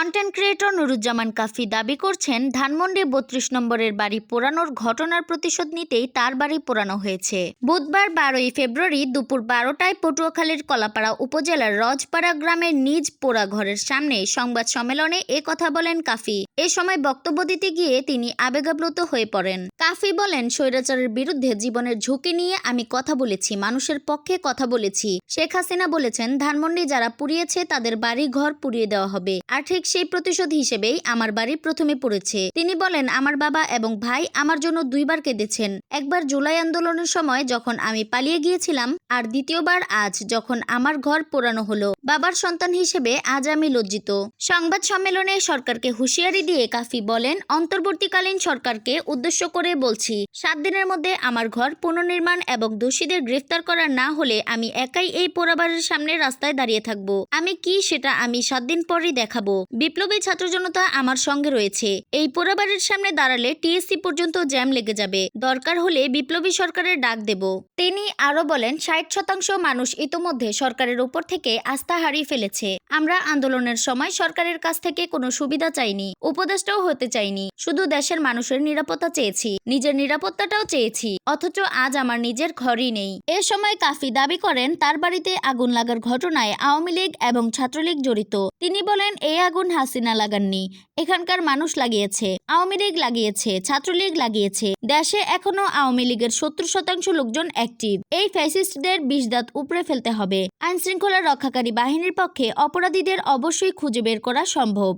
Content creator Nuruzzaman কাফি দাবি করছেন, ধানমন্ডি বত্রিশ নম্বরের বাড়ি পোড়ানোর ঘটনার প্রতিশোধ নিতেই তার বাড়ি পোড়ানো হয়েছে। বুধবার বারোই ফেব্রুয়ারি দুপুর বারোটায় পটুয়াখালীর কলাপাড়া উপজেলার রজপাড়া গ্রামের নিজ পোড়া ঘরের সামনে সংবাদ সম্মেলনে এ কথা বলেন কাফি। এ সময় বক্তব্য দিতে গিয়ে তিনি আবেগাপ্লুত হয়ে পড়েন। কাফি বলেন, স্বৈরাচারের বিরুদ্ধে জীবনের ঝুঁকি নিয়ে আমি কথা বলেছি, মানুষের পক্ষে কথা বলেছি। শেখ হাসিনা বলেছেন, ধানমন্ডি যারা পুড়িয়েছে তাদের বাড়ি ঘর পুড়িয়ে দেওয়া হবে। আর ঠিক সেই প্রতিশোধ হিসেবেই আমার বাড়ি প্রথমে পড়েছে। তিনি বলেন, আমার বাবা এবং ভাই আমার জন্য দুইবার কেঁদেছেন। একবার জুলাই আন্দোলনের সময় যখন আমি পালিয়ে গিয়েছিলাম, আর দ্বিতীয়বার আজ যখন আমার ঘর পোড়ানো হলো। বাবার সন্তান হিসেবে আজ আমি লজ্জিত। সংবাদ সম্মেলনে সরকারকে হুঁশিয়ারি দিয়ে কাফি বলেন, অন্তর্বর্তীকালীন সরকারকে উদ্দেশ্য করে বলছি, সাত দিনের মধ্যে আমার ঘর পুনর্নির্মাণ এবং দোষীদের গ্রেফতার করা না হলে আমি একাই এই পোড়াবাড়ির সামনে রাস্তায় দাঁড়িয়ে থাকব। আমি কি সেটা আমি সাত দিন পরই দেখাবো? বিপ্লবী ছাত্র জনতা আমার সঙ্গে রয়েছে। এই পোড়াবাড়ির সামনে দাঁড়ালে টিএসসি পর্যন্ত জ্যাম লেগে যাবে। দরকার হলে বিপ্লবী সরকারের ডাক দেব। তিনি আরও বলেন, ষাট শতাংশ মানুষ ইতোমধ্যে সরকারের উপর থেকে আস্থা হারিয়ে ফেলেছে। আমরা আন্দোলনের সময় সরকারের কাছ থেকে কোনো সুবিধা চাইনি, উপদেষ্টাও হতে চাইনি। শুধু দেশের মানুষের নিরাপত্তা চেয়েছি, নিজের নিরাপত্তাটাও চেয়েছি। অথচ আজ আমার নিজের ঘরই নেই। এ সময় কাফি দাবি করেন, তার বাড়িতে আগুন লাগার ঘটনায় আওয়ামী লীগ এবং ছাত্রলীগ জড়িত। তিনি বলেন, এই আগুন হাসিনা লাগাননি, এখানকার মানুষ লাগিয়েছে, আওয়ামী লীগ লাগিয়েছে, ছাত্রলীগ লাগিয়েছে, দেশে এখনও আওয়ামী লীগের সত্তর শতাংশ লোকজন অ্যাক্টিভ এই ফ্যাসিস্টদের বিষ দাঁত উপড়ে ফেলতে হবে। আইন শৃঙ্খলা রক্ষাকারী বাহিনীর পক্ষে অপরাধীদের অবশ্যই খুঁজে বের করা সম্ভব।